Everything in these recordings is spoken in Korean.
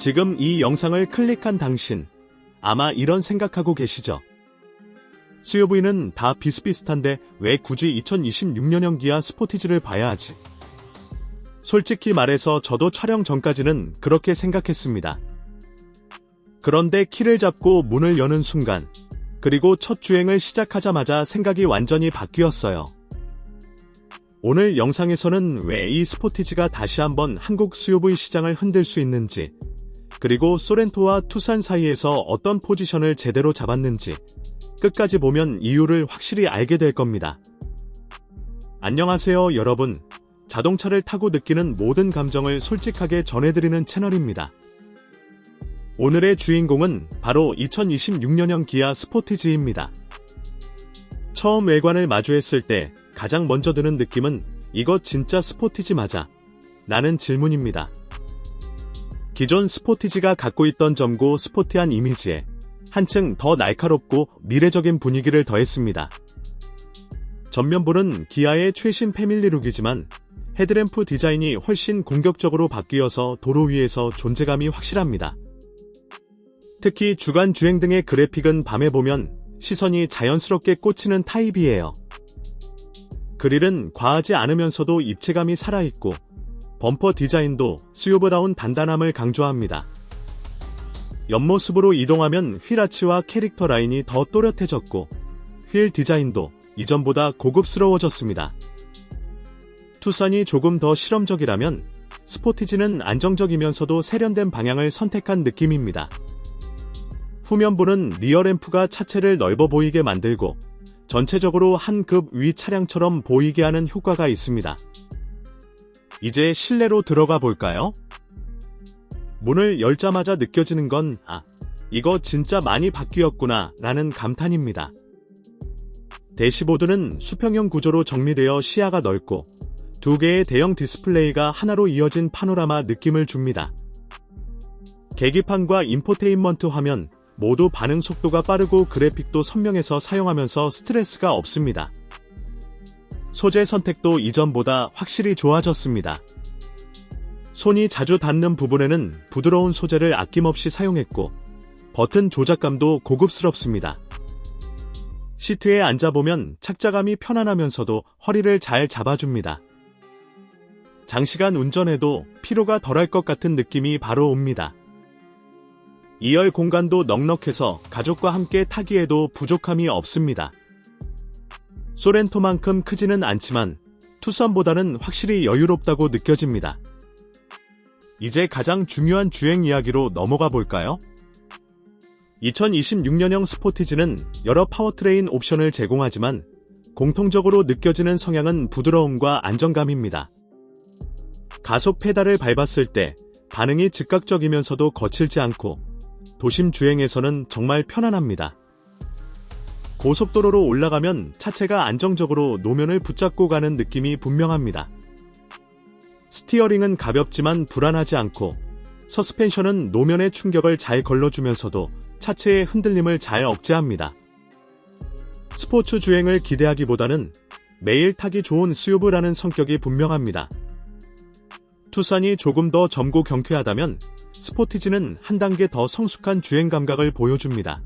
지금 이 영상을 클릭한 당신, 아마 이런 생각하고 계시죠? SUV는 다 비슷비슷한데 왜 굳이 2026년형 기아 스포티지를 봐야 하지? 솔직히 말해서 저도 촬영 전까지는 그렇게 생각했습니다. 그런데 키를 잡고 문을 여는 순간, 그리고 첫 주행을 시작하자마자 생각이 완전히 바뀌었어요. 오늘 영상에서는 왜 이 스포티지가 다시 한번 한국 SUV 시장을 흔들 수 있는지, 그리고 소렌토와 투싼 사이에서 어떤 포지션을 제대로 잡았는지, 끝까지 보면 이유를 확실히 알게 될 겁니다. 안녕하세요, 여러분. 자동차를 타고 느끼는 모든 감정을 솔직하게 전해드리는 채널입니다. 오늘의 주인공은 바로 2026년형 기아 스포티지입니다. 처음 외관을 마주했을 때 가장 먼저 드는 느낌은 이거 진짜 스포티지 맞아? 라는 질문입니다. 기존 스포티지가 갖고 있던 점고 스포티한 이미지에 한층 더 날카롭고 미래적인 분위기를 더했습니다. 전면부는 기아의 최신 패밀리룩이지만 헤드램프 디자인이 훨씬 공격적으로 바뀌어서 도로 위에서 존재감이 확실합니다. 특히 주간 주행 등의 그래픽은 밤에 보면 시선이 자연스럽게 꽂히는 타입이에요. 그릴은 과하지 않으면서도 입체감이 살아있고 범퍼 디자인도 수요보다운 단단함을 강조합니다. 옆모습으로 이동하면 휠아치와 캐릭터 라인이 더 또렷해졌고 휠 디자인도 이전보다 고급스러워졌습니다. 투싼이 조금 더 실험적이라면 스포티지는 안정적이면서도 세련된 방향을 선택한 느낌입니다. 후면부는 리어램프가 차체를 넓어 보이게 만들고 전체적으로 한 급 위 차량처럼 보이게 하는 효과가 있습니다. 이제 실내로 들어가 볼까요? 문을 열자마자 느껴지는 건, 아, 이거 진짜 많이 바뀌었구나 라는 감탄입니다. 대시보드는 수평형 구조로 정리되어 시야가 넓고 두 개의 대형 디스플레이가 하나로 이어진 파노라마 느낌을 줍니다. 계기판과 인포테인먼트 화면 모두 반응 속도가 빠르고 그래픽도 선명해서 사용하면서 스트레스가 없습니다. 소재 선택도 이전보다 확실히 좋아졌습니다. 손이 자주 닿는 부분에는 부드러운 소재를 아낌없이 사용했고 버튼 조작감도 고급스럽습니다. 시트에 앉아보면 착자감이 편안하면서도 허리를 잘 잡아줍니다. 장시간 운전해도 피로가 덜할 것 같은 느낌이 바로 옵니다. 2열 공간도 넉넉해서 가족과 함께 타기에도 부족함이 없습니다. 소렌토만큼 크지는 않지만 투싼보다는 확실히 여유롭다고 느껴집니다. 이제 가장 중요한 주행 이야기로 넘어가 볼까요? 2026년형 스포티지는 여러 파워트레인 옵션을 제공하지만 공통적으로 느껴지는 성향은 부드러움과 안정감입니다. 가속 페달을 밟았을 때 반응이 즉각적이면서도 거칠지 않고 도심 주행에서는 정말 편안합니다. 고속도로로 올라가면 차체가 안정적으로 노면을 붙잡고 가는 느낌이 분명합니다. 스티어링은 가볍지만 불안하지 않고 서스펜션은 노면의 충격을 잘 걸러주면서도 차체의 흔들림을 잘 억제합니다. 스포츠 주행을 기대하기보다는 매일 타기 좋은 수요브라는 성격이 분명합니다. 투싼이 조금 더 젊고 경쾌하다면 스포티지는 한 단계 더 성숙한 주행 감각을 보여줍니다.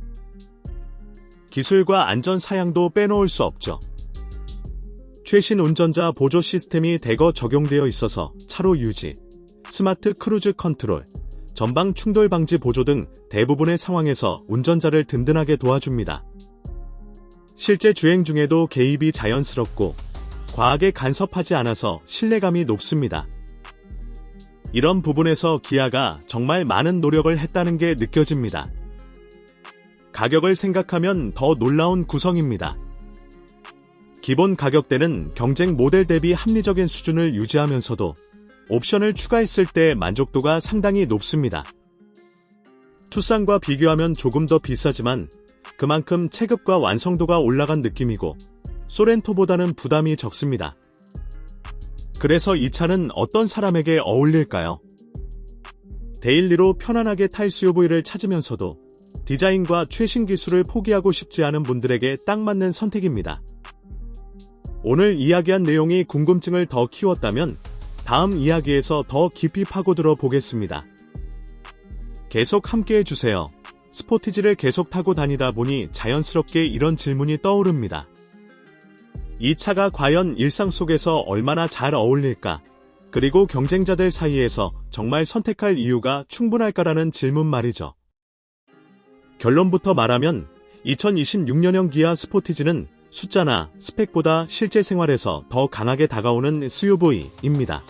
기술과 안전 사양도 빼놓을 수 없죠. 최신 운전자 보조 시스템이 대거 적용되어 있어서 차로 유지, 스마트 크루즈 컨트롤, 전방 충돌 방지 보조 등 대부분의 상황에서 운전자를 든든하게 도와줍니다. 실제 주행 중에도 개입이 자연스럽고 과하게 간섭하지 않아서 신뢰감이 높습니다. 이런 부분에서 기아가 정말 많은 노력을 했다는 게 느껴집니다. 가격을 생각하면 더 놀라운 구성입니다. 기본 가격대는 경쟁 모델 대비 합리적인 수준을 유지하면서도 옵션을 추가했을 때 만족도가 상당히 높습니다. 투싼과 비교하면 조금 더 비싸지만 그만큼 체급과 완성도가 올라간 느낌이고 소렌토보다는 부담이 적습니다. 그래서 이 차는 어떤 사람에게 어울릴까요? 데일리로 편안하게 탈 SUV를 찾으면서도 디자인과 최신 기술을 포기하고 싶지 않은 분들에게 딱 맞는 선택입니다. 오늘 이야기한 내용이 궁금증을 더 키웠다면 다음 이야기에서 더 깊이 파고들어 보겠습니다. 계속 함께 해주세요. 스포티지를 계속 타고 다니다 보니 자연스럽게 이런 질문이 떠오릅니다. 이 차가 과연 일상 속에서 얼마나 잘 어울릴까? 그리고 경쟁자들 사이에서 정말 선택할 이유가 충분할까라는 질문 말이죠. 결론부터 말하면 2026년형 기아 스포티지는 숫자나 스펙보다 실제 생활에서 더 강하게 다가오는 SUV입니다.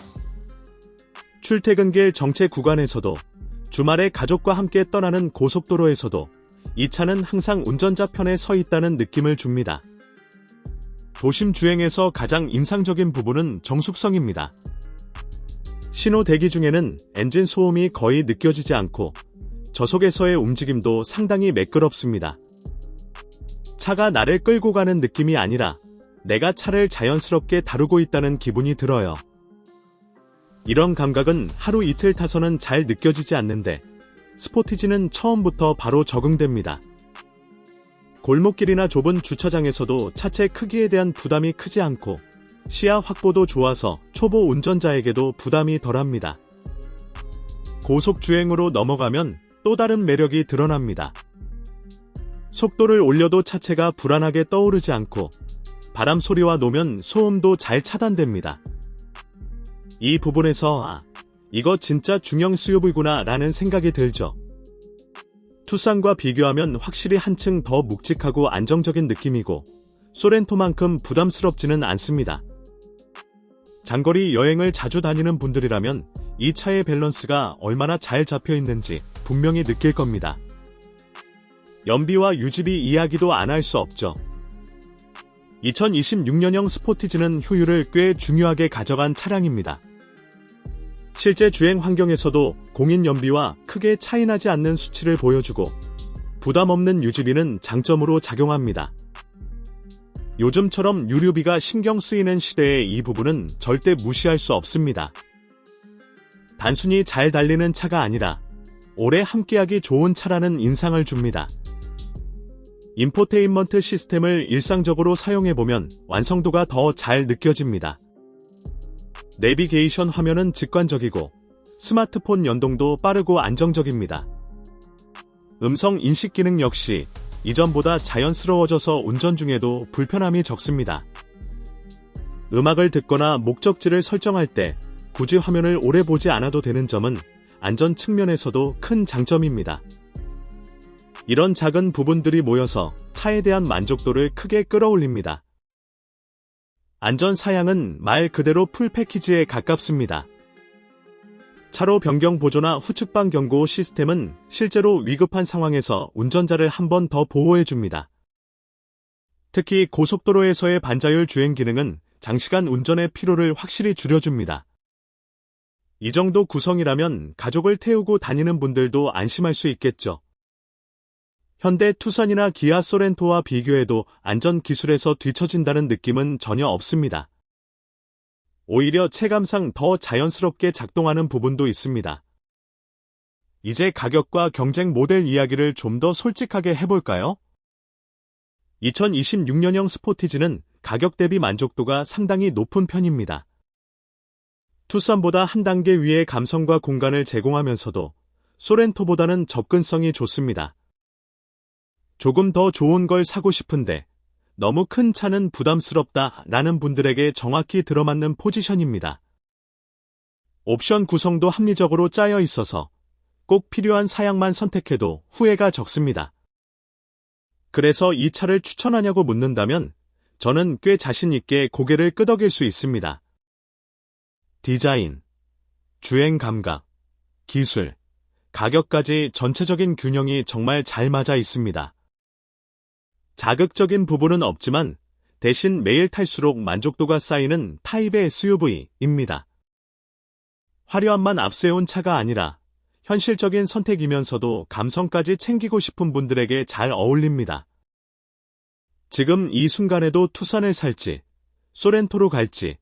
출퇴근길 정체 구간에서도 주말에 가족과 함께 떠나는 고속도로에서도 이 차는 항상 운전자 편에 서 있다는 느낌을 줍니다. 도심 주행에서 가장 인상적인 부분은 정숙성입니다. 신호 대기 중에는 엔진 소음이 거의 느껴지지 않고 저속에서의 움직임도 상당히 매끄럽습니다. 차가 나를 끌고 가는 느낌이 아니라 내가 차를 자연스럽게 다루고 있다는 기분이 들어요. 이런 감각은 하루 이틀 타서는 잘 느껴지지 않는데 스포티지는 처음부터 바로 적응됩니다. 골목길이나 좁은 주차장에서도 차체 크기에 대한 부담이 크지 않고 시야 확보도 좋아서 초보 운전자에게도 부담이 덜합니다. 고속 주행으로 넘어가면 또 다른 매력이 드러납니다. 속도를 올려도 차체가 불안하게 떠오르지 않고 바람 소리와 노면 소음도 잘 차단됩니다. 이 부분에서 아, 이거 진짜 중형 SUV구나 라는 생각이 들죠. 투싼과 비교하면 확실히 한층 더 묵직하고 안정적인 느낌이고 소렌토만큼 부담스럽지는 않습니다. 장거리 여행을 자주 다니는 분들이라면 이 차의 밸런스가 얼마나 잘 잡혀 있는지 분명히 느낄 겁니다. 연비와 유지비 이야기도 안 할 수 없죠. 2026년형 스포티지는 효율을 꽤 중요하게 가져간 차량입니다. 실제 주행 환경에서도 공인 연비와 크게 차이나지 않는 수치를 보여주고 부담 없는 유지비는 장점으로 작용합니다. 요즘처럼 유류비가 신경 쓰이는 시대에 이 부분은 절대 무시할 수 없습니다. 단순히 잘 달리는 차가 아니라 오래 함께하기 좋은 차라는 인상을 줍니다. 인포테인먼트 시스템을 일상적으로 사용해보면 완성도가 더 잘 느껴집니다. 내비게이션 화면은 직관적이고 스마트폰 연동도 빠르고 안정적입니다. 음성 인식 기능 역시 이전보다 자연스러워져서 운전 중에도 불편함이 적습니다. 음악을 듣거나 목적지를 설정할 때 굳이 화면을 오래 보지 않아도 되는 점은 안전 측면에서도 큰 장점입니다. 이런 작은 부분들이 모여서 차에 대한 만족도를 크게 끌어올립니다. 안전 사양은 말 그대로 풀 패키지에 가깝습니다. 차로 변경 보조나 후측방 경고 시스템은 실제로 위급한 상황에서 운전자를 한 번 더 보호해줍니다. 특히 고속도로에서의 반자율 주행 기능은 장시간 운전의 피로를 확실히 줄여줍니다. 이 정도 구성이라면 가족을 태우고 다니는 분들도 안심할 수 있겠죠. 현대 투싼이나 기아 소렌토와 비교해도 안전 기술에서 뒤처진다는 느낌은 전혀 없습니다. 오히려 체감상 더 자연스럽게 작동하는 부분도 있습니다. 이제 가격과 경쟁 모델 이야기를 좀 더 솔직하게 해볼까요? 2026년형 스포티지는 가격 대비 만족도가 상당히 높은 편입니다. 투싼보다 한 단계 위의 감성과 공간을 제공하면서도 소렌토보다는 접근성이 좋습니다. 조금 더 좋은 걸 사고 싶은데 너무 큰 차는 부담스럽다 라는 분들에게 정확히 들어맞는 포지션입니다. 옵션 구성도 합리적으로 짜여 있어서 꼭 필요한 사양만 선택해도 후회가 적습니다. 그래서 이 차를 추천하냐고 묻는다면 저는 꽤 자신있게 고개를 끄덕일 수 있습니다. 디자인, 주행 감각, 기술, 가격까지 전체적인 균형이 정말 잘 맞아 있습니다. 자극적인 부분은 없지만 대신 매일 탈수록 만족도가 쌓이는 타입의 SUV입니다. 화려함만 앞세운 차가 아니라 현실적인 선택이면서도 감성까지 챙기고 싶은 분들에게 잘 어울립니다. 지금 이 순간에도 투싼을 살지, 소렌토로 갈지,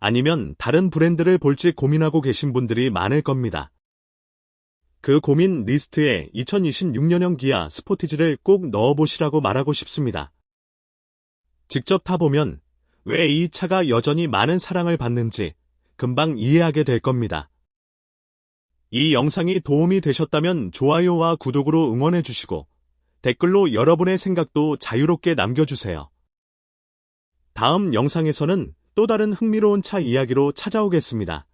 아니면 다른 브랜드를 볼지 고민하고 계신 분들이 많을 겁니다. 그 고민 리스트에 2026년형 기아 스포티지를 꼭 넣어보시라고 말하고 싶습니다. 직접 타보면 왜 이 차가 여전히 많은 사랑을 받는지 금방 이해하게 될 겁니다. 이 영상이 도움이 되셨다면 좋아요와 구독으로 응원해주시고 댓글로 여러분의 생각도 자유롭게 남겨주세요. 다음 영상에서는 또 다른 흥미로운 차 이야기로 찾아오겠습니다.